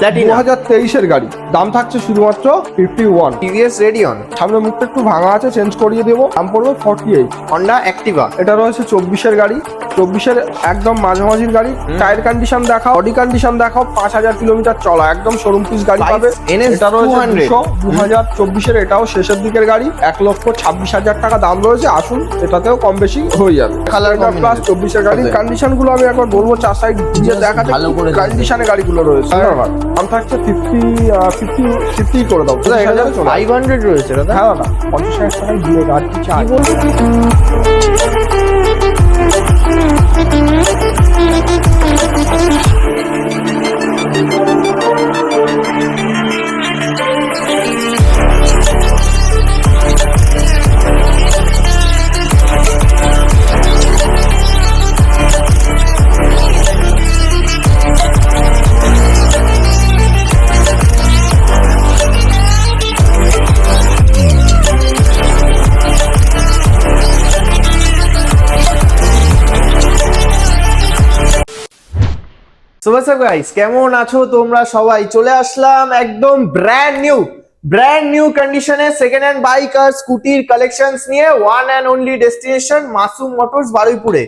প্ল্যাটিনা হাজার তেইশের গাড়ি। দাম থাকছে শুধুমাত্র ফিফটি ওয়ান টিভিএস রেডিয়ন সামনে মুখটা একটু ভাঙা আছে চেঞ্জ করিয়ে দেবো। দাম পড়বে ফর্টি এইট হন্ডা অ্যাক্টিভা এটা রয়েছে চব্বিশের গাড়ি। চব্বিশের একদম মাঝামাঝির গাড়ি। টায়ার কন্ডিশন দেখাও বডি কন্ডিশন দেখাও পাঁচ হাজার কিলোমিটার চলা। একদম শোরুম পিস গাড়ি পাবে। এটা রয়েছে 200 দুশো দু হাজার চব্বিশের এটাও শেষের দিকের গাড়ি। এক লক্ষ ছাব্বিশ হাজার টাকা দাম রয়েছে। আসুন এটাতেও কম বেশি হয়ে যাবে। Colour plus. চব্বিশের গাড়ির কন্ডিশনগুলো আমি একবার বলব চার সাইড দিয়ে Just দেখাতে। ভালো করে কন্ডিশনে গাড়িগুলো রয়েছে। দাম থাকছে ফিফটি ফিফটি ফিফটি করে দাও। ফাইভ হান্ড্রেড রয়েছে দাদা। হ্যাঁ দাদা পঞ্চাশ হাজার টাকায় দিয়ে গাড়ি সুভাষা গাইস কেমন আছো তোমরা সবাই? চলে আসলাম একদম ব্র্যান্ড নিউ ব্র্যান্ড নিউ কন্ডিশনে সেকেন্ড হ্যান্ড বাইক আর স্কুটির কালেকশনস নিয়ে one and only destination Masum motors বারুইপুরে।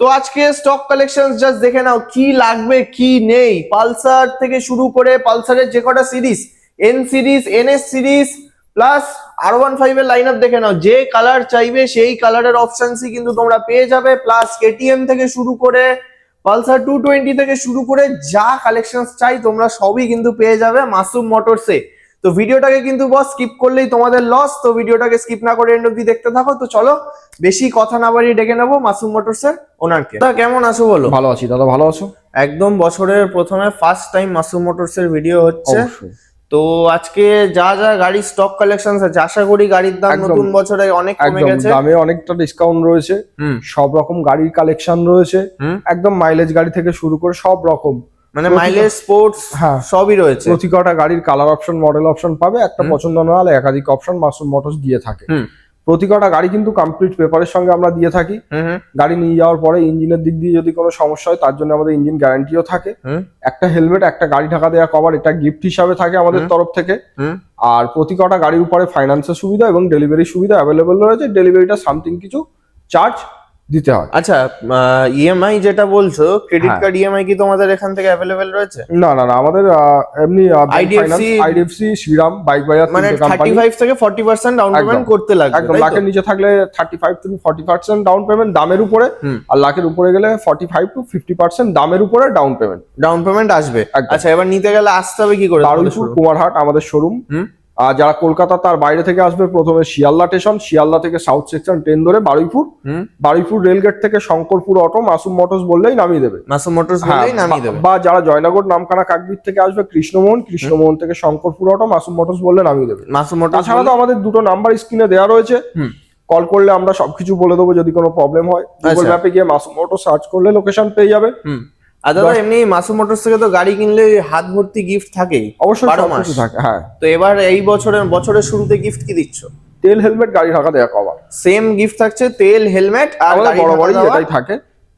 তো আজকে স্টক কালেকশন জাস্ট দেখে নাও, কি লাগবে, কি নেই? পালসার থেকে শুরু করে পালসারের যে কটা series N series N S series plus আর ওয়ান ফাইভ এর লাইন আপ দেখে নাও। যে কালার চাইবে সেই কালারের অপশনসই কিন্তু তোমরা পেয়ে যাবে প্লাস কেটিএম থেকে শুরু করে পালসার টু টোয়েন্টি থেকে শুরু করে যা কালেকশন চাই তোমরা সবই কিন্তু পেয়ে যাবে মাসুম মোটরসে। তো ভিডিওটাকে কিন্তু বস স্কিপ করলেই তোমাদের লস তো ভিডিওটাকে স্কিপ না করে এন্ড অব্দি দেখতে থাকো। তো চলো বেশি কথা না বাড়িয়ে ডেকে নেব মাসুম মোটরসের ওনারকে তা কেমন আছো বলো? ভালো আছি দাদা ভালো আছো? একদম বছরের প্রথমে ফার্স্ট টাইম মাসুম মোটরসের ভিডিও হচ্ছে। তো আজকে যা যা গাড়ি স্টক কালেকশন আছে আশা করি গাড়ির দাম নতুন বছরে অনেক কমে গেছে। দামে অনেকটা ডিসকাউন্ট রয়েছে। হুম। সব রকম গাড়ির কালেকশন রয়েছে। একদম মাইলেজ গাড়ি থেকে শুরু করে সব রকম। মানে মাইলেজ স্পোর্টস হ্যাঁ। সবই রয়েছে। প্রতি কটা গাড়ির কালার অপশন মডেল অপশন পাবে। একটা পছন্দ না হলে একাধিক অপশন মাসুম মোটরস দিয়ে থাকে। হুম। প্রতি কটা গাড়ি কিন্তু কমপ্লিট পেপারের সঙ্গে আমরা দিয়ে থাকি। গাড়ি নিয়ে যাওয়ার পরে ইঞ্জিনের দিক দিয়ে যদি কোনো সমস্যা হয় তার জন্য আমাদের ইঞ্জিন গ্যারান্টিও থাকে। একটা হেলমেট একটা গাড়ি ঢাকা দেওয়া কভার এটা গিফট হিসাবে থাকে আমাদের তরফ থেকে। আর প্রতি কটা গাড়ির উপরে ফাইন্যান্সের সুবিধা এবং ডেলিভারি সুবিধা অ্যাভেলেবেল রয়েছে। ডেলিভারিটা সামথিং কিছু চার্জ দিতে হয়। আচ্ছা ইএমআই যেটা বলছো ক্রেডিট। কার্ড ইএমআই কি তোমাদের এখান থেকে অ্যাভেলেবেল রয়েছে? না না না আমাদের এমনি IDFC আইডিএফসি শ্রীরাম বাইক বাজার মানে থার্টি কোম্পানি ফাইভ থেকে ফর্টি পার্সেন্ট ডাউন একদম। পেমেন্ট করতে লাগবে একদম লাখের নিচে থাকলে থার্টি ফাইভ থেকে ফর্টি পার্সেন্ট ডাউন পেমেন্ট দামের উপরে আর লাখের উপরে গেলে forty five to fifty percent দামের উপরে ডাউন পেমেন্ট ডাউন পেমেন্ট আসবে। আচ্ছা এবার নিতে গেলে আসতে হবে কি করে? showroom? কুমারহাট আমাদের শোরুম আর যারা কলকাতা তার বাইরে থেকে আসবে প্রথমে শিয়ালদা স্টেশন শিয়ালদা থেকে সাউথ সেকশন ট্রেন ধরে বারুইপুর। বারুইপুর রেলগেট থেকে শঙ্করপুর অটো মাসুম মোটরস বললেই নামিয়ে দেবে। মাসুম মোটরস হ্যাঁ, বলেই নামিয়ে দেবে। বা- যারা জয়নগর নামখানা কাকদ্বীপ থেকে আসবে কৃষ্ণমোহন কৃষ্ণমোহন থেকে শঙ্করপুর অটো মাসুম মোটরস বললে নামিয়ে দেবে। মাসুম মোটরস তাছাড়া তো আমাদের দুটো নাম্বার স্ক্রিনে দেওয়া রয়েছে। কল করলে আমরা সবকিছু বলে দেবো যদি কোনো প্রবলেম হয়। গুগল আচ্ছা। ম্যাপে গিয়ে মাসুম অটো সার্চ করলে লোকেশন পেয়ে যাবে। হুম। আর দাদা এমনি মাসুম মোটরস থেকে তো গাড়ি কিনলে হাত ভর্তি গিফট থাকেই অবশ্যই বারো মাস। থাকে হ্যাঁ তো এবার এই বছরের বছরের শুরুতে গিফট কি দিচ্ছ তেল হেলমেট গাড়ি ঢাকা দেওয়া কভার সেম গিফট থাকছে তেল হেলমেট আর ঢাকা দেওয়া। এটাই থাকে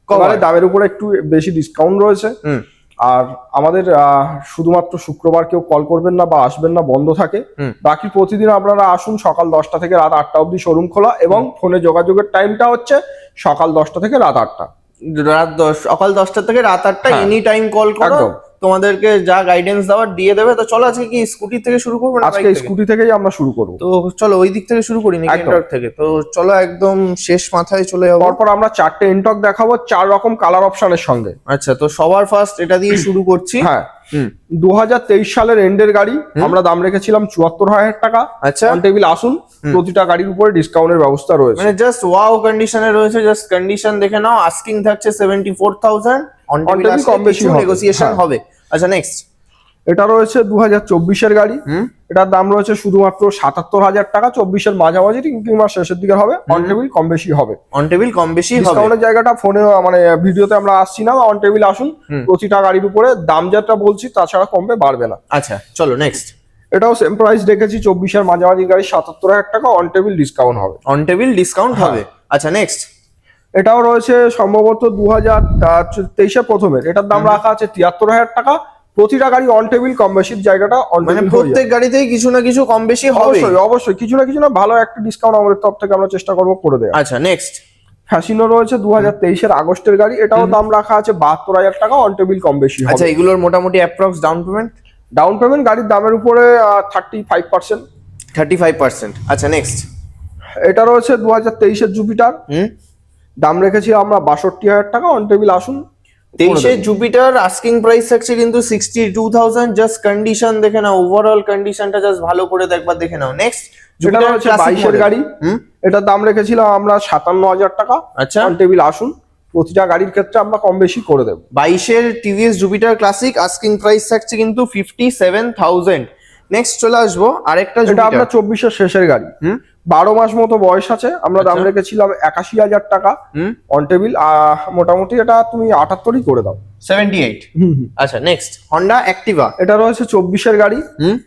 cover। দামের উপরে একটু বেশি ডিসকাউন্ট রয়েছে হুম আর আমাদের আহ, শুধুমাত্র শুক্রবার কেউ কল করবেন না বা আসবেন না বন্ধ থাকে। বাকি প্রতিদিন আপনারা আসুন সকাল দশটা থেকে রাত আটটা অবধি শোরুম খোলা এবং ফোনে যোগাযোগের টাইমটা হচ্ছে সকাল দশটা থেকে রাত আটটা রাত দশ সকাল দশটা থেকে রাত আটটা। এনি টাইম কল করো একদম। তোমাদেরকে যা গাইডেন্স দেওয়ার দিয়ে দেবে তো চলো আজকে কি স্কুটি থেকে শুরু করব আজকে স্কুটি থেকেই আমরা শুরু করব। তো চলো ওই দিক থেকে শুরু করি। থেকে? তো চলো একদম শেষ মাথায় চলে যাব। তারপর আমরা চারটে এন্টক দেখাবো চার রকম কালার অপশনের সঙ্গে। আচ্ছা তো সবার ফার্স্ট এটা দিয়ে শুরু করছি। হ্যাঁ। দু সালের এন্ডের গাড়ি আমরা দাম রেখেছিলাম চুয়াত্তর হাজার টাকা। আচ্ছা। টেবিল আসুন প্রতিটা গাড়ির উপরে ডিসকাউন্টের ব্যবস্থা রয়েছে। মানে জাস্ট ওয়াও কন্ডিশনে রয়েছে জাস্ট কন্ডিশন দেখে নাও আস্কিং থাকছে সেভেন্টি ফোর থাউজেন্ড অন কম বেশি নেগোসিয়েশন। হবে। আচ্ছা নেক্সট এটা রয়েছে দু হাজার চব্বিশের গাড়ি। এটার দাম রয়েছে শুধুমাত্র সাতাত্তর হাজার টাকা চব্বিশের মাঝামাঝি কিংবা শেষের দিকে হবে। অন টেবিল কম বেশি হবে। অন টেবিল কম বেশি হবে। ডিসকাউন্টের জায়গাটা ফোনে মানে ভিডিওতে আমরা আসছি না অন টেবিল আসুন। প্রতিটা গাড়ির উপরে দাম যেটা বলছি তাছাড়া কমবে বাড়বে না। আচ্ছা চলো নেক্সট এটাও সেম প্রাইস রেখেছি চব্বিশের মাঝামাঝি গাড়ি সাতাত্তর হাজার টাকা অন টেবিল ডিসকাউন্ট হবে। অন টেবিল ডিসকাউন্ট হ্যাঁ। হবে আচ্ছা নেক্সট এটাও রয়েছে সম্ভবত দু হাজার তেইশে প্রথমের। এটার দাম রাখা আছে তিয়াত্তর হাজার টাকা। প্রতিটা গাড়ি অন টেবিল কম বেশির জায়গাটা অন মানে টেবিল প্রত্যেক গাড়িতেই কিছু না কিছু কম বেশি হবে। অবশ্যই অবশ্যই। কিছু না কিছু না ভালো একটা ডিসকাউন্ট আমাদের তরফ থেকে আমরা চেষ্টা করব করে দেওয়া আচ্ছা নেক্সট ফ্যাসিনো রয়েছে দু হাজার তেইশের আগস্টের গাড়ি। এটাও দাম রাখা আছে বাহাত্তর হাজার টাকা অন টেবিল কম বেশি আচ্ছা এগুলোর মোটামুটি approx down payment down payment গাড়ির দামের উপরে thirty five percent thirty five percent আচ্ছা নেক্সট এটা রয়েছে দু হাজার তেইশের জুপিটার দাম রেখেছি আমরা বাষট্টি হাজার টাকা অন টেবিল আসুন। তেইশে জুপিটার আস্কিং প্রাইস থাকছে কিন্তু sixty two thousand just condition দেখে নাও ওভারঅল কন্ডিশনটা জাস্ট ভালো করে একবার দেখে নাও। নেক্সট যেটা রয়েছে বাইশের গাড়ি। এটার দাম রেখেছিলাম আমরা সাতান্ন হাজার টাকা। আচ্ছা। অন টেবিল আসুন। প্রতিটা গাড়ির ক্ষেত্রে আমরা কম বেশি করে দেবো। বাইশের TVS Jupiter classic asking price থাকছে কিন্তু ফিফটি সেভেন থাউজেন্ড নেক্সট চলে আসব আরেকটা আমরা জুপিটার চব্বিশের শেষের গাড়ি। হুম? বারো মাস মতো বয়স আছে আমরা দাম আচ্ছা। রেখেছিলাম একাশি হাজার টাকা হুম? অন টেবিল মোটামুটি এটা তুমি আটাত্তরই করে দাও। সেভেন্টি এইট আচ্ছা নেক্সট হন্ডা অ্যাক্টিভা এটা রয়েছে চব্বিশের গাড়ি। হুম?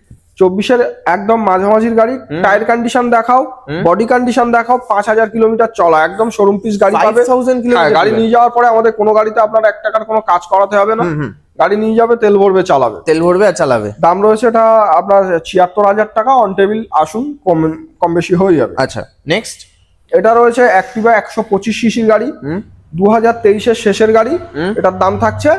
চব্বিশের একদম মাঝামাঝির গাড়ি। টায়ার কন্ডিশন দেখাও বডি কন্ডিশন দেখাও পাঁচ হাজার কিলোমিটার চলা একদম শোরুম পিস গাড়ি পাবে। হ্যাঁ, গাড়ি নিয়ে যাওয়ার পরে আমাদের কোনো গাড়িতে আপনার এক টাকার কোনো কাজ করাতে হবে না। গাড়ি নিয়ে যাবে তেল ভরবে চালাবে। তেল ভরবে আর চালাবে। দাম রয়েছে এটা আপনার ছিয়াত্তর হাজার টাকা অন টেবিল আসুন কম কম বেশি হয়ে যাবে। আচ্ছা নেক্সট এটা রয়েছে অ্যাক্টিভা একশো পঁচিশ সিসির গাড়ি দু হাজার তেইশের শেষের গাড়ি। এটার দাম থাকছে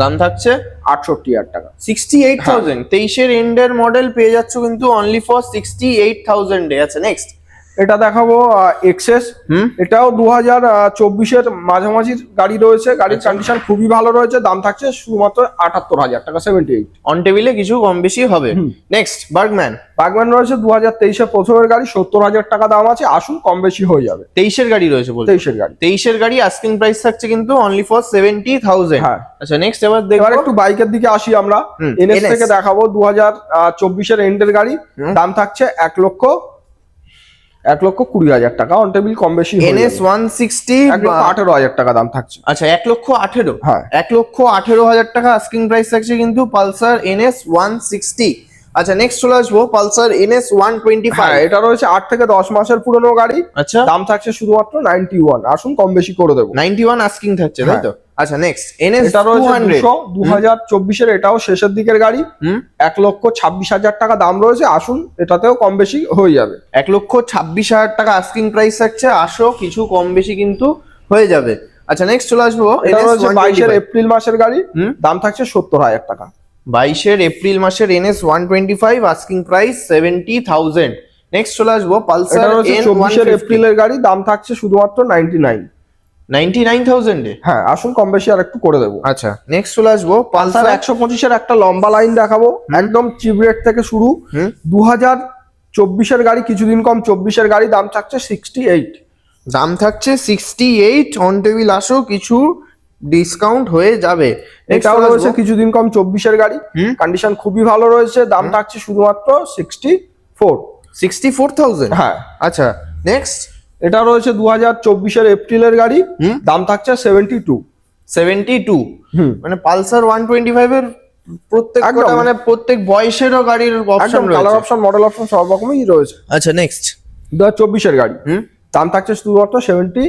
দাম থাকছে? আটষট্টি হাজার টাকা। সিক্সটি এইট থাউজেন্ড তেইশের এন্ডের মডেল পেয়ে যাচ্ছ কিন্তু অনলি ফর সিক্সটি এইট থাউজেন্ডে আচ্ছা নেক্সট এটা দেখাবো এক্সেস এটাও দু হাজার চব্বিশের মাঝামাঝির গাড়ি রয়েছে। গাড়ির আচ্ছা। কন্ডিশন খুবই ভালো রয়েছে। দাম থাকছে শুধুমাত্র আটাত্তর হাজার টাকা সেভেন্টি এইট অন টেবিলে কিছু কম বেশি হবে। নেক্সট বার্গম্যান বার্গম্যান রয়েছে দু হাজার তেইশের প্রথমের গাড়ি সত্তর হাজার টাকা দাম আছে। আসুন কম বেশি হয়ে যাবে। তেইশের গাড়ি রয়েছে বলতে। তেইশের গাড়ি। তেইশের গাড়ি আস্কিং প্রাইস থাকছে কিন্তু অনলি ফর সেভেন্টি থাউজেন্ড হ্যাঁ। আচ্ছা নেক্সট এবার এবার দেখব একটু বাইকের দিকে আসি আমরা। এনএস থেকে দেখাবো দু হাজার চব্বিশের এন্ডের গাড়ি। দাম থাকছে এক লক্ষ এক লক্ষ কুড়ি হাজার টাকা। অন টেবিল কম বেশি এনএস ওয়ান সিক্সটি আঠেরো হাজার টাকা দাম থাকছে। আচ্ছা এক লক্ষ আঠেরো? হ্যাঁ। এক লক্ষ আঠেরো হাজার টাকা আস্কিং প্রাইস থাকছে কিন্তু পালসার এনএস ওয়ান সিক্সটি আচ্ছা নেক্সট চলে আসব Pulsar NS one twenty five এটা রয়েছে আট থেকে দশ মাসের পুরনো গাড়ি। আচ্ছা। দাম থাকছে শুধুমাত্র নাইনটি ওয়ান আসুন কম বেশি করে দেবো। নাইনটি ওয়ান আস্কিং থাকছে তাই তো? আচ্ছা নেক্সট এনএস এটা রয়েছে দু হাজার চব্বিশের এটাও শেষের দিকের গাড়ি। হুম। এক লক্ষ ছাব্বিশ হাজার টাকা দাম রয়েছে আসুন এটাতেও কম বেশি হয়ে যাবে। এক লক্ষ ছাব্বিশ হাজার টাকা আস্কিং প্রাইস থাকছে আসো কিছু কম বেশি কিন্তু হয়ে যাবে। আচ্ছা নেক্সট চলে আসব এটা রয়েছে বাইশের এপ্রিল মাসের গাড়ি হুম। দাম থাকছে সত্তর হাজার টাকা। বাইশের এপ্রিল মাসের NS one twenty five asking price seventy thousand next চলে আসব পালসার চব্বিশের এপ্রিলের গাড়ি দাম থাকছে শুধুমাত্র নাইনটি নাইন নাইনটি নাইন থাউজেন্ডে হ্যাঁ আসুন কম বেশি আর একটু করে দেবো। আচ্ছা। নেক্সট চলে আসব পালসার একশো পঁচিশের একটা লম্বা লাইন দেখাবো। একদম চিপ রেট থেকে শুরু। হুম। দু হাজার চব্বিশের গাড়ি কিছুদিন কম চব্বিশের গাড়ি দাম থাকছে সিক্সটি এইট দাম থাকছে সিক্সটি এইট অন টেবিল আসো কিছু ডিসকাউন্ট হয়ে যাবে। এটাও রয়েছে কিছুদিন কম চব্বিশের গাড়ি। কন্ডিশন খুবই ভালো রয়েছে দাম থাকছে শুধুমাত্র সিক্সটি ফোর 64,000 হ্যাঁ। আচ্ছা নেক্সট এটা রয়েছে দু হাজার চব্বিশের এপ্রিলের গাড়ি। দাম থাকছে সেভেন্টি টু 72 হুম। মানে পালসার 125 এর প্রত্যেক। মানে প্রত্যেক বয়সেরও গাড়ির option colour option model option সব রকমই রয়েছে। আচ্ছা নেক্সট দু হাজার চব্বিশের গাড়ি। দাম থাকছে শুধুমাত্র সেভেন্টি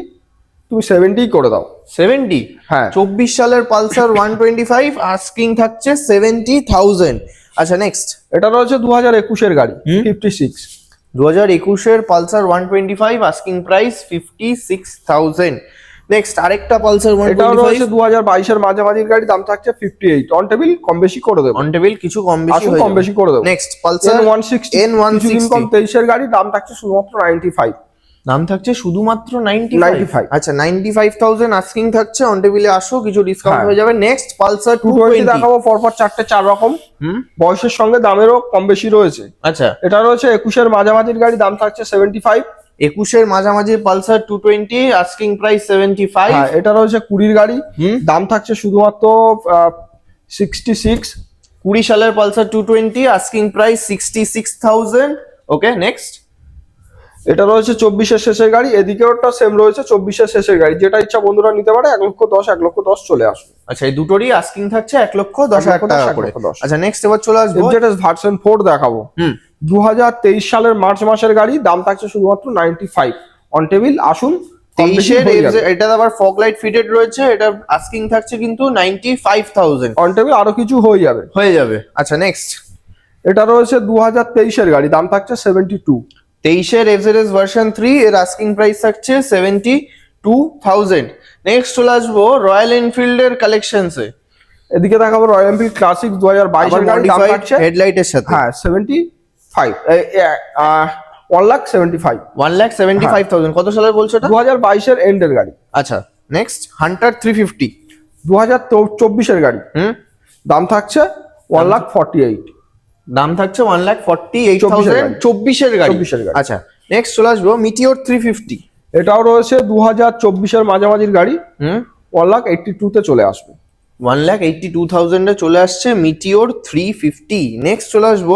তুমি সেভেন্টি করে দাও। 70 হ্যাঁ। 24 সালের পালসার 125 আস্কিং থাকছে 70000 আচ্ছা নেক্সট এটা রয়েছে দু হাজার একুশের গাড়ি। ফিফটি সিক্স 2021 একুশের পালসার 125 আস্কিং প্রাইস 56000 নেক্সট আরেকটা পালসার এটাও রয়েছে 125 দু হাজার বাইশের মাঝামাঝির গাড়ি দাম থাকছে ফিফটি এইট অন টেবিল কম বেশি করে দেবো। অন টেবিল কিছু কম বেশি কম বেশি করে দেবো। Next Pulsar N one sixty N160 one কম তেইশের গাড়ি দাম থাকছে শুধুমাত্র নাইনটি ফাইভ দাম থাকছে শুধুমাত্র 95 95 আচ্ছা 95000 আস্কিং থাকছে অন টেবিলে আসো কিছু ডিসকাউন্ট হ্যাঁ। হয়ে যাবে। নেক্সট পালসার টু টোয়েন্টি 220 দেখাবো পরপর চারটে চার রকম। বয়সের সঙ্গে দামেরও কম বেশি রয়েছে। আচ্ছা। এটা রয়েছে একুশের মাঝামাঝির গাড়ি দাম থাকছে সেভেন্টি ফাইভ একুশের মাঝামাঝি পালসার 220 আস্কিং প্রাইস 75 হ্যাঁ এটা রয়েছে কুড়ির গাড়ি। দাম থাকছে শুধুমাত্র সিক্সটি সিক্স 20 সালের Pulsar 220 asking price 66000 okay next এটা রয়েছে চব্বিশের শেষের গাড়ি এদিকে ওটা সেম রয়েছে চব্বিশের শেষের গাড়ি। যেটা ইচ্ছা বন্ধুরা নিতে পারে এক লক্ষ দশ এক লক্ষ দশ চলে আসবে। আচ্ছা এই দুটোরই আস্কিং থাকছে এক লক্ষ দশ এক হাজার টাকা করে আচ্ছা নেক্সট এবার চলে আসব। এফজেডএস ভার্সন ফোর দেখাবো। দু সালের মার্চ মাসের গাড়ি দাম থাকছে শুধুমাত্র নাইনটি ফাইভ অন টেবিল আসুন তেইশের এটা আবার ফগ লাইট ফিটেড রয়েছে এটা আস্কিং থাকছে কিন্তু ninety five thousand on table আরও কিছু হয়ে যাবে। হয়ে যাবে। আচ্ছা নেক্সট এটা রয়েছে দু হাজার তেইশের গাড়ি দাম থাকছে সেভেন্টি টু তেইশের এফজেডএস ভার্সন থ্রি এর আস্কিং প্রাইস থাকছে সেভেন্টি টু থাউজেন্ড নেক্সট চলে আসব রয়্যাল এনফিল্ডের কালেকশনসে এদিকে দেখাবো রয়্যাল এনফিল্ড ক্লাসিক দু হাজার বাইশের গাড়ি দাম থাকছে। হেডলাইটের সাথে। হ্যাঁ seventy five one lakh seventy five one lakh seventy five thousand কত সালের বলছো এটা? দু হাজার বাইশের এন্ডের গাড়ি। আচ্ছা নেক্সট হান্টার থ্রি ফিফটি দু হাজার চব্বিশের গাড়ি। হুম? দাম থাকছে ওয়ান লাখ ফর্টি এইট দাম থাকছে ওয়ান লাখ ফর্টি এইট 24 এর থাউজেন্ড চব্বিশের গাড়ি। 24 এর গাড়ি। আচ্ছা নেক্সট চলে আসব মিটিওর থ্রি ফিফটি এটাও রয়েছে দু হাজার চব্বিশের মাঝামাঝির গাড়ি। হুম? ওয়ান লাখ এইটটি টুতে চলে আসবে। ওয়ান লাখ এইটটি টু থাউজেন্ডে চলে আসছে মিটিওর থ্রি ফিফটি নেক্সট চলে আসব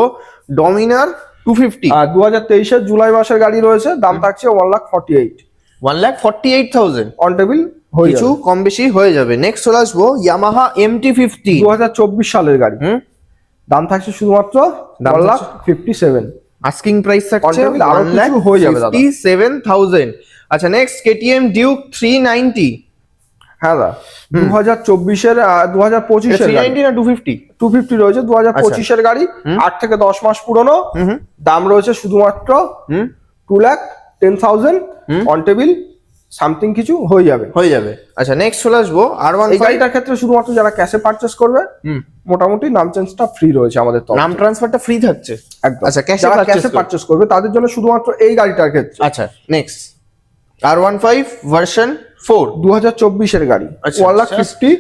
ডমিনার টু ফিফটি আর দু হাজার তেইশের জুলাই মাসের গাড়ি রয়েছে দাম থাকছে one lakh forty eight one lakh forty eight thousand on table কিছু কম বেশি হয়ে যাবে। নেক্সট চলে আসব ইয়ামাহা এমটি ফিফটি দু হাজার চব্বিশ সালের গাড়ি। হুম? দাম থাকছে শুধুমাত্র one lakh fifty seven asking price থাকছে আরও কিছু হয়ে যাবে দাদা। সেভেন থাউজেন্ড আচ্ছা next KTM Duke three ninety হ্যাঁ দা দু হাজার চব্বিশের দু হাজার পঁচিশের নাইনটি না টু ফিফটি টু ফিফটি রয়েছে দু হাজার পঁচিশের গাড়ি। আট থেকে দশ মাস পুরনো। দাম রয়েছে শুধুমাত্র two lakh ten thousand on table something কিছু হয়ে যাবে। হয়ে যাবে। আচ্ছা নেক্সট চলে আসব আর ওয়ান এই গাড়িটার ক্ষেত্রে শুধুমাত্র যারা ক্যাশে পারচেস করবে হুম। মোটামুটি নাম চেঞ্জটা ফ্রি রয়েছে আমাদের তরফ নাম ট্রান্সফারটা ফ্রি থাকছে? একদম। আচ্ছা, ক্যাশে যারা ক্যাশে। পারচেস করবে। তাদের জন্য শুধুমাত্র এই গাড়িটার ক্ষেত্রে। আচ্ছা next R one five version four দু হাজার চব্বিশের গাড়ি। আচ্ছা, ওয়ান লাখ আচ্ছা। ফিফটি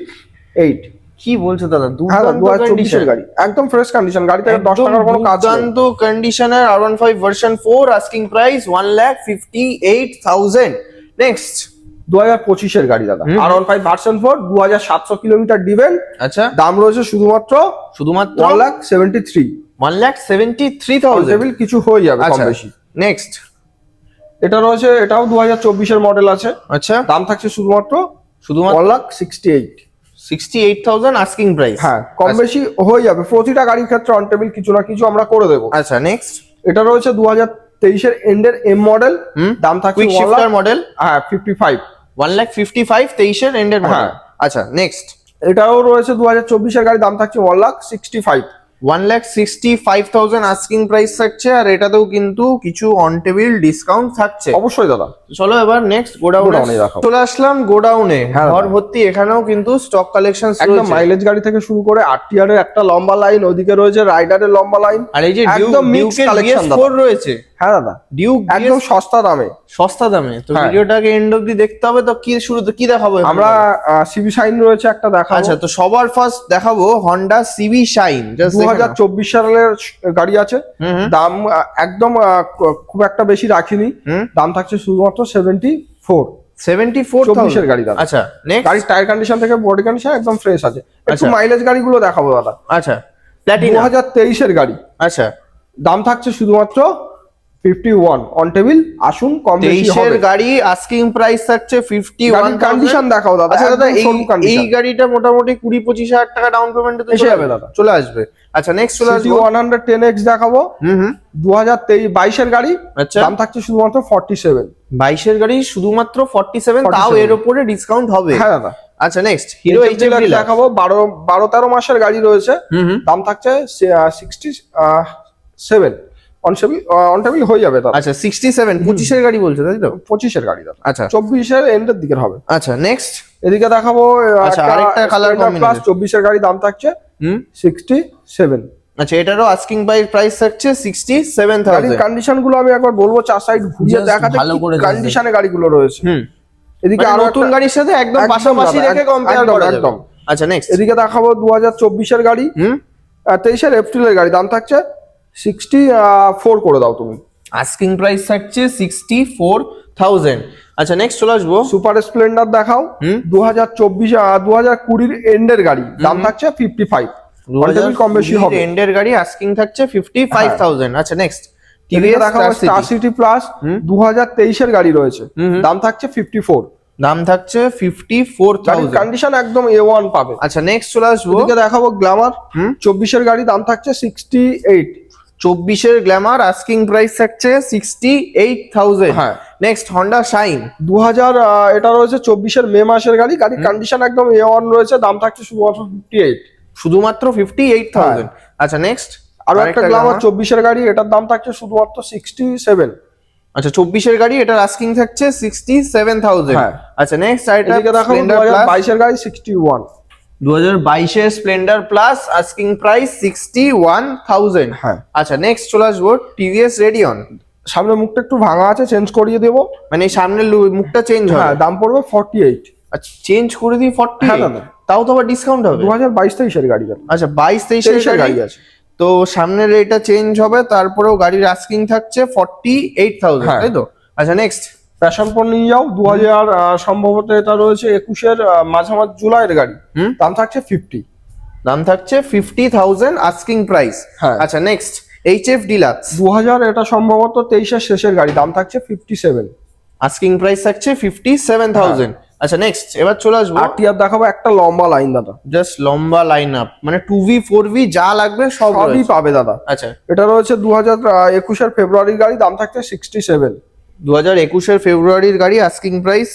এইট কি বলছো দাদা? হ্যাঁ দু হাজার চব্বিশের গাড়ি। একদম ফ্রেশ কন্ডিশন গাড়িতে দশ টাকার কোনো কাজ দুর্দান্ত কন্ডিশনের R one five version four asking price one lakh fifty eight thousand next দু হাজার পঁচিশের গাড়ি দাদা। R one five version four দু হাজার সাতশো কিলোমিটার ডিভেন আচ্ছা। দাম রয়েছে শুধুমাত্র শুধুমাত্র one lakh seventy three. One lakh seventy three thousand কিছু হয়ে যাবে কম আচ্ছা। বেশি। নেক্সট এটা রয়েছে এটাও দু হাজার চব্বিশের মডেল আছে। আচ্ছা। দাম থাকছে শুধুমাত্র শুধুমাত্র one lakh sixty eight. Sixty eight thousand asking price হ্যাঁ কম বেশি হয়ে যাবে। প্রতিটা গাড়ির ক্ষেত্রে অন টেবিল কিছু না কিছু আমরা করে দেবো। আচ্ছা নেক্সট এটা রয়েছে দু হাজার তেইশের এন্ডের এম মডেল দাম থাকছে কুইক শিফটার মডেল হ্যাঁ fifty five one lakh fifty five তেইশের এন্ডের হ্যাঁ। আচ্ছা নেক্সট এটাও রয়েছে দু হাজার চব্বিশের গাড়ি দাম থাকছে one lakh sixty five one lakh sixty five thousand asking price থাকছে আর এটাতেও কিন্তু কিছু অন টেবিল ডিসকাউন্ট থাকছে। অবশ্যই দাদা। চলো এবার নেক্সট গোডাউনে চলে আসলাম গোডাউনে। হ্যাঁ, ঘর ভর্তি এখানেও কিন্তু স্টক কালেকশন একদম মাইলেজ গাড়ি থেকে শুরু করে আরটিআর এর একটা লম্বা লাইন ওদিকে রয়েছে রাইডারের লম্বা লাইন আর এই যে একদম দাদা। ফোর রয়েছে। হ্যাঁ দাদা। ডিউক একদম সস্তা দামে। সস্তা দামে। তো হ্যাঁ। ভিডিওটাকে এন্ড অব্দি দেখতে হবে তো কি শুরুতে কি দেখাবো আমরা সিবি সাইন রয়েছে একটা দেখাবো। আচ্ছা তো সবার ফার্স্ট দেখাবো হন্ডা সিবি শাইন দু হাজার চব্বিশ সালের গাড়ি আছে। দাম একদম খুব একটা বেশি রাখিনি। দাম থাকছে শুধুমাত্র সেভেন্টি ফোর সেভেন্টি ফোর চব্বিশের গাড়ি দাদা। আচ্ছা গাড়ির টায়ার কন্ডিশন থেকে বডি কন্ডিশন একদম ফ্রেশ আছে। একটু আচ্ছা। মাইলেজ গাড়িগুলো দেখাবো দাদা। আচ্ছা দু হাজার তেইশের গাড়ি। আচ্ছা। দাম থাকছে শুধুমাত্র ফিফটি ওয়ান অন টেবিল আসুন কম বেশি তেইশের গাড়ি আস্কিং প্রাইস থাকছে ফিফটি ওয়ান কন্ডিশন দেখাও দাদা আচ্ছা দাদা এই। গাড়িটা মোটামুটি কুড়ি পঁচিশ হাজার টাকা ডাউন পেমেন্টে তো এসে চলে যাবে দাদা। চলে আসবে। আচ্ছা নেক্সট চলে ওয়ান হান্ড্রেড টেন এক্স দেখাবো। দু হাজার তেইশ বাইশের গাড়ি। আচ্ছা। দাম থাকছে শুধুমাত্র ফর্টি সেভেন বাইশের গাড়ি শুধুমাত্র ফর্টি সেভেন তাও এর উপরে ডিসকাউন্ট হবে। হ্যাঁ দাদা। আচ্ছা নেক্সট হিরো এইচ দেখাবো বারো বারো তেরো মাসের গাড়ি রয়েছে। দাম থাকছে sixty seven on table on হয়ে যাবে দাদা আচ্ছা সিক্সটি সেভেন পঁচিশের গাড়ি বলছো তাই তো? পঁচিশের গাড়ি দাদা। আচ্ছা। চব্বিশের এন্ডের দিকের হবে। আচ্ছা নেক্সট এদিকে দেখাবো আচ্ছা, আরেকটা colour প্লাস combination। চব্বিশের গাড়ি দাম থাকছে হুম? সিক্সটি সেভেন আচ্ছা এটারও আস্কিং বাই প্রাইস থাকছে সিক্সটি সেভেন গাড়ির থাউজেন্ড কন্ডিশনগুলো আমি একবার বলব চার সাইড ঘুরিয়ে দেখাতে কন্ডিশনে গাড়িগুলো রয়েছে। হুম। এদিকে মানে আরও নতুন গাড়ির সাথে একদম পাশাপাশি রেখে কম্পেয়ার করা একদম। আচ্ছা নেক্সট এদিকে দেখাবো দু হাজার চব্বিশের গাড়ি। হুম? তেইশের এপ্রিলের গাড়ি দাম থাকছে সিক্সটি ফোর করে দাও তুমি। আস্কিং প্রাইস থাকছে সিক্সটি ফোর থাউজেন্ড আচ্ছা নেক্সট চলে আসব। সুপার স্প্লেন্ডার দেখাও। দু হাজার চব্বিশ দু হাজার কুড়ির এন্ডের গাড়ি। দাম থাকছে ফিফটি ফাইভ কম বেশি হবে। এন্ডের গাড়ি আস্কিং থাকছে ফিফটি ফাইভ থাউজেন্ড আচ্ছা next TVS Star City plus. দু হাজার তেইশের গাড়ি রয়েছে। দাম থাকছে ফিফটি ফোর দাম থাকছে ফিফটি ফোর কন্ডিশন একদম এ ওয়ান পাবে। আচ্ছা নেক্সট চলে আসব। দেখাবো গ্লামার হুম। চব্বিশের গাড়ি দাম থাকছে সিক্সটি এইট চব্বিশের গ্ল্যামার আস্কিং প্রাইস থাকছে সিক্সটি এইট থাউজেন্ড হ্যাঁ। নেক্সট হন্ডা শাইন দু হাজার এটা রয়েছে চব্বিশের মে মাসের গাড়ি। গাড়ির কন্ডিশন একদম এ ওয়ান রয়েছে দাম থাকছে শুধুমাত্র ফিফটি এইট শুধুমাত্র ফিফটি এইট থাউজেন্ড আচ্ছা নেক্সট আরও একটা গ্ল্যামার চব্বিশের গাড়ি এটার দাম থাকছে শুধুমাত্র সিক্সটি সেভেন আচ্ছা চব্বিশের গাড়ি এটার আস্কিং থাকছে সিক্সটি সেভেন থাউজেন্ড। আচ্ছা নেক্সট এদিকে দেখো বাইশের গাড়ি সিক্সটি ওয়ান দু হাজার বাইশের Splendor plus asking price sixty one thousand হ্যাঁ। আচ্ছা নেক্সট চলে আসব টিভিএস রেডিয়ন সামনে মুখটা একটু ভাঙা আছে চেঞ্জ করিয়ে দেবো। মানে সামনের মুখটা চেঞ্জ হ্যাঁ হবে দাম পড়বে ফর্টি এইট আচ্ছা চেঞ্জ করে দিই ফর্টি হ্যাঁ, তাও তো আবার ডিসকাউন্ট হবে? দু হাজার বাইশ তেইশের গাড়ি আচ্ছা বাইশ তেইশের গাড়ি? আছে। তো সামনের এটা চেঞ্জ হবে তারপরেও গাড়ির আস্কিং থাকছে ফর্টি এইট থাউজেন্ড হ্যাঁ। তাই তো? আচ্ছা নেক্সট প্যাশন প্রো নিয়ে যাও দু হাজার সম্ভবত এটা রয়েছে একুশের মাঝামাঝ জুলাইয়ের গাড়ি। দাম থাকছে ফিফটি দাম থাকছে ফিফটি থাউজেন্ড আস্কিং প্রাইস হ্যাঁ। আচ্ছা নেক্সট এইচ এফ ডিলাক্স দু হাজার এটা সম্ভবত তেইশের শেষের গাড়ি দাম থাকছে ফিফটি সেভেন আস্কিং প্রাইস থাকছে ফিফটি সেভেন থাউজেন্ড আচ্ছা নেক্সট এবার চলে আসব। আর টিয়ার দেখাবো একটা লম্বা লাইন দাদা। জাস্ট লম্বা লাইন আপ মানে টু ভি ফোর ভি যা লাগবে সব সবই পাবে দাদা। আচ্ছা। এটা রয়েছে দু হাজার একুশের ফেব্রুয়ারির গাড়ি দাম থাকছে সিক্সটি সেভেন দু হাজার একুশের ফেব্রুয়ারির গাড়ি আস্কিং প্রাইস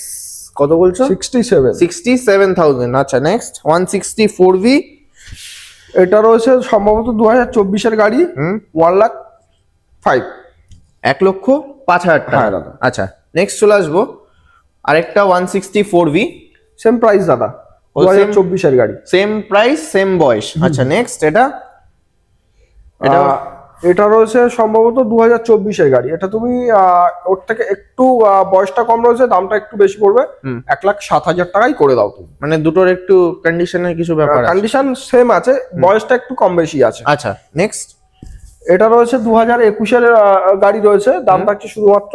কত বলছো? Sixty seven sixty seven thousand আচ্ছা next one sixty four V এটা রয়েছে সম্ভবত দু হাজার চব্বিশের গাড়ি। ওয়ান লাখ ফাইভ এক লক্ষ পাঁচ হাজার টাকা। হ্যাঁ, দাদা। আচ্ছা নেক্সট চলে আসব। আরেকটা one sixty four V same price দাদা। ও, দু হাজার চব্বিশের গাড়ি। সেম প্রাইস সেম বয়স। আচ্ছা নেক্সট এটা? এটা এটা রয়েছে সম্ভবত দু হাজার চব্বিশের গাড়ি। এটা তুমি ওর থেকে একটু বয়সটা কম রয়েছে দামটা একটু বেশি পড়বে। এক লাখ সাত হাজার টাকাই করে দাও তুমি। মানে দুটোর একটু কন্ডিশনের কিছু ব্যাপার। কন্ডিশন সেম আছে বয়সটা একটু কম বেশি আছে। আচ্ছা নেক্সট এটা রয়েছে দু হাজার একুশের গাড়ি রয়েছে দাম থাকছে শুধুমাত্র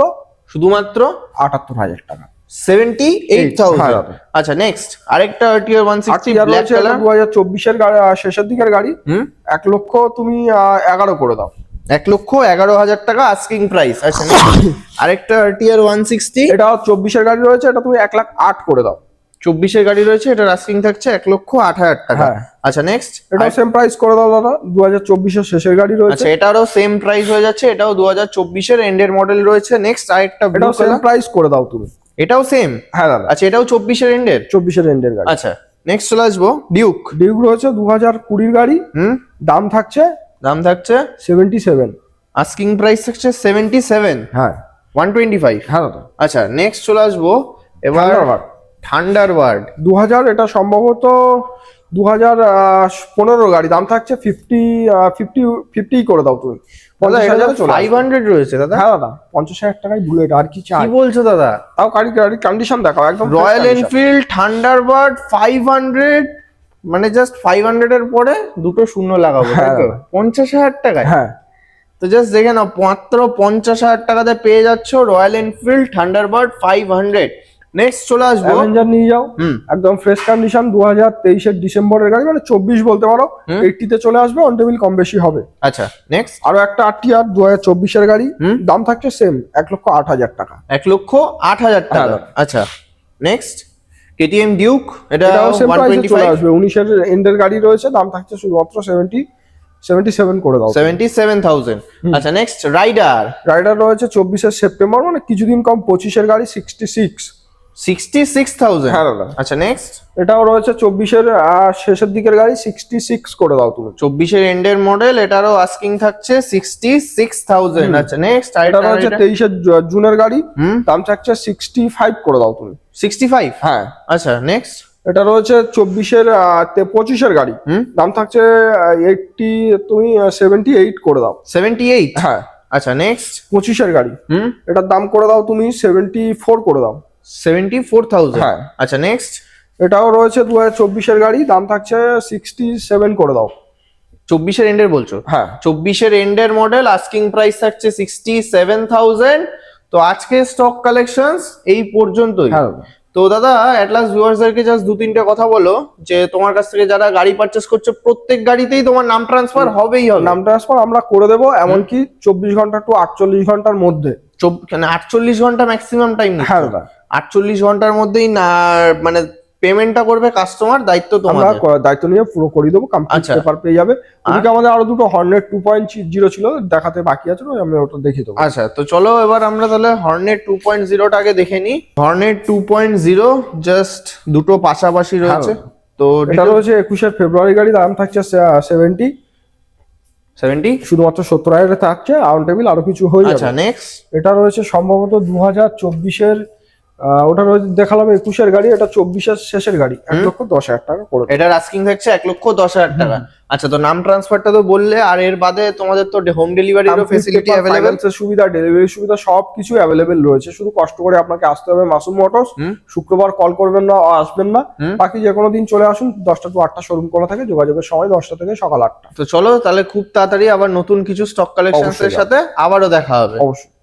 শুধুমাত্র? আটাত্তর হাজার টাকা। সেভেন্টি এইট থাউজেন্ড আচ্ছা নেক্সট আরেকটা ওয়ান আর সিক্সটি টিয়ার ব্ল্যাক রয়েছে কালার দু হাজার চব্বিশের শেষের দিকের গাড়ি। হুম? এক লক্ষ তুমি আহ, এগারো করে দাও। এক লক্ষ এগারো হাজার টাকা আস্কিং প্রাইস আচ্ছা আরেকটা টিয়ার ওয়ান সিক্সটি এটা চব্বিশের গাড়ি রয়েছে এটা তুমি এক লাখ আট করে দাও। চব্বিশের গাড়ি রয়েছে এটার আস্কিং থাকছে এক লক্ষ আট হাজার টাকা। হ্যাঁ। আচ্ছা নেক্সট এটাও সেম প্রাইস করে দাও দাদা দু হাজার চব্বিশের শেষের গাড়ি রয়েছে। আচ্ছা এটারও সেম প্রাইস হয়ে যাচ্ছে এটাও দু হাজার চব্বিশের এন্ডের মডেল রয়েছে। নেক্সট আরেকটা এটাও সেম প্রাইস করে দাও তুমি। এটাও সেম হ্যাঁ দাদা। আচ্ছা এটাও চব্বিশের এন্ডের চব্বিশের এন্ডের গাড়ি। আচ্ছা নেক্সট চলে আসব। ডিউক ডিউক রয়েছে দু হাজার কুড়ির গাড়ি। হুম? দাম থাকছে দাম থাকছে? সেভেন্টি সেভেন আস্কিং প্রাইস থাকছে সেভেন্টি সেভেন হ্যাঁ। ওয়ান টোয়েন্টি ফাইভ হ্যাঁ দাদা। আচ্ছা নেক্সট চলে আসব। এবার। ঠান্ডার ওয়ার্ড দু হাজার এটা সম্ভবত দু হাজার পনেরো গাড়ি। দাম থাকছে ফিফটি ফিফটি ফিফটি করে দাও তুমি। পঞ্চাশ হাজারে ফাইভ হান্ড্রেড রয়েছে দাদা। হ্যাঁ দাদা পঞ্চাশ হাজার টাকায় বুলেট আর কি চাই? বলছো দাদা? তাও গাড়ি গাড়ির কন্ডিশন দেখাও একদম Royal Enfield Thunderbird five hundred মানে জাস্ট ফাইভ হান্ড্রেড এর পরে দুটো শূন্য লাগাবো হ্যাঁ। পঞ্চাশ হাজার টাকায়? হ্যাঁ। তো জাস্ট দেখে নাও মাত্র পঞ্চাশ হাজার টাকাতে পেয়ে যাচ্ছ Royal Enfield Thunderbird five hundred next চলে আসব। অ্যাভেঞ্জার নিয়ে যাও। একদম ফ্রেশ কন্ডিশন দু হাজার তেইশের ডিসেম্বরের গাড়ি মানে চব্বিশ বলতে পারো। এইটিতে চলে আসবে অন টেবিল কম বেশি হবে। আচ্ছা নেক্সট আরও একটা আটটি আর দু হাজার চব্বিশের গাড়ি। দাম থাকছে সেম এক লক্ষ আট হাজার টাকা। এক লক্ষ আট হাজার টাকা। আচ্ছা নেক্সট কেটিএম ডিউক এটা চলে আসবে। উনিশের এন্ডের গাড়ি রয়েছে দাম থাকছে শুধুমাত্র সেভেন্টি সেভেন্টি সেভেন করে দাও। সেভেন্টি সেভেন থাউজেন্ড আচ্ছা নেক্সট রাইডার রাইডার রয়েছে চব্বিশের সেপ্টেম্বর মানে কিছুদিন কম পঁচিশের গাড়ি sixty six sixty six thousand হ্যাঁ দাদা। আচ্ছা নেক্সট এটাও রয়েছে চব্বিশের আহ, শেষের দিকের গাড়ি সিক্সটি সিক্স করে দাও তুমি। চব্বিশের এন্ডের মডেল এটারও আস্কিং থাকছে সিক্সটি সিক্স থাউজেন্ড আচ্ছা নেক্সট এটা রয়েছে তেইশের জুনের গাড়ি। দাম থাকছে সিক্সটি ফাইভ করে দাও তুমি। সিক্সটি ফাইভ হ্যাঁ। আচ্ছা নেক্সট এটা রয়েছে চব্বিশের পঁচিশের গাড়ি। দাম থাকছে এইটটি তুমি সেভেন্টি এইট করে দাও। সেভেন্টি এইট হ্যাঁ। আচ্ছা নেক্সট পঁচিশের গাড়ি। হুম। এটার দাম করে দাও তুমি সেভেন্টি ফোর করে দাও। সেভেন্টি ফোর থাউজেন্ড হ্যাঁ। আচ্ছা নেক্সট এটাও রয়েছে দু হাজার চব্বিশের গাড়ি দাম থাকছে সিক্সটি সেভেন করে দাও। চব্বিশের এন্ডের বলছো? হ্যাঁ। চব্বিশের এন্ডের মডেল আস্কিং প্রাইস থাকছে সিক্সটি সেভেন থাউজেন্ড তো আজকে স্টক কালেকশনস এই পর্যন্তই। হ্যাঁ। তো দাদা অ্যাটলাস ভিউয়ার্সদেরকে জাস্ট দু তিনটে কথা বলো যে তোমার কাছ থেকে যারা গাড়ি পারচেস করছে প্রত্যেক গাড়িতেই তোমার নাম ট্রান্সফার হবেই হবে। নাম ট্রান্সফার আমরা করে দেবো এমনকি চব্বিশ ঘণ্টা টু আটচল্লিশ ঘণ্টার মধ্যে। মানে আটচল্লিশ ঘণ্টা ম্যাক্সিমাম টাইম হ্যাঁ দাদা। আটচল্লিশ ঘণ্টার মধ্যেই না মানে পেমেন্টটা করবে কাস্টমার দায়িত্ব ক- দায়িত্ব নিয়ে পুরো করে দেবো কমপ্লিট আচ্ছা। পেপার পেয়ে যাবে। ওদিকে আমাদের আরও দুটো হর্নেট টু পয়েন্ট জিরো ছিল দেখাতে বাকি আছে ওই আমি ওটা দেখিয়ে দেবো। আচ্ছা তো চলো এবার আমরা তাহলে হর্নেট টু পয়েন্ট জিরোটা আগে দেখে নিই। Hornet two point zero just দুটো পাশাপাশি রয়েছে। তো এটা রয়েছে একুশের ফেব্রুয়ারি গাড়ি দাম থাকছে সেভেন্টি সেভেন্টি? শুধুমাত্র সত্তর হাজারে থাকছে আউন টেবিল আরও কিছু হয়ে আচ্ছা যাবে। নেক্সট এটা রয়েছে সম্ভবত দু হাজার চব্বিশের ওটা দেখালাম একুশের গাড়ি এটা চব্বিশের শেষের গাড়ি। এক লক্ষ দশ হাজার টাকা করে দেবো। এটার আস্কিং থাকছে এক লক্ষ দশ হাজার টাকা। আচ্ছা তো নাম ট্রান্সফারটা তো বললে আর এর বাদে তোমাদের তো হোম Complete ফেসিলিটি অ্যাভেলেবেল সুবিধা ডেলিভারি সুবিধা সবকিছু অ্যাভেলেবেল রয়েছে। শুধু কষ্ট করে আপনাকে আসতে হবে মাসুম মোটরস শুক্রবার কল করবেন না আসবেন না। বাকি যে কোনো দিন চলে আসুন দশটা টু আটটা শোরুম করা থাকে যোগাযোগের সময় দশটা থেকে সকাল আটটা। তো চলো তাহলে খুব তাড়াতাড়ি আবার নতুন কিছু স্টক কালেকশন অবশ্যই সাথে আবারও দেখা হবে। অবশ্যই।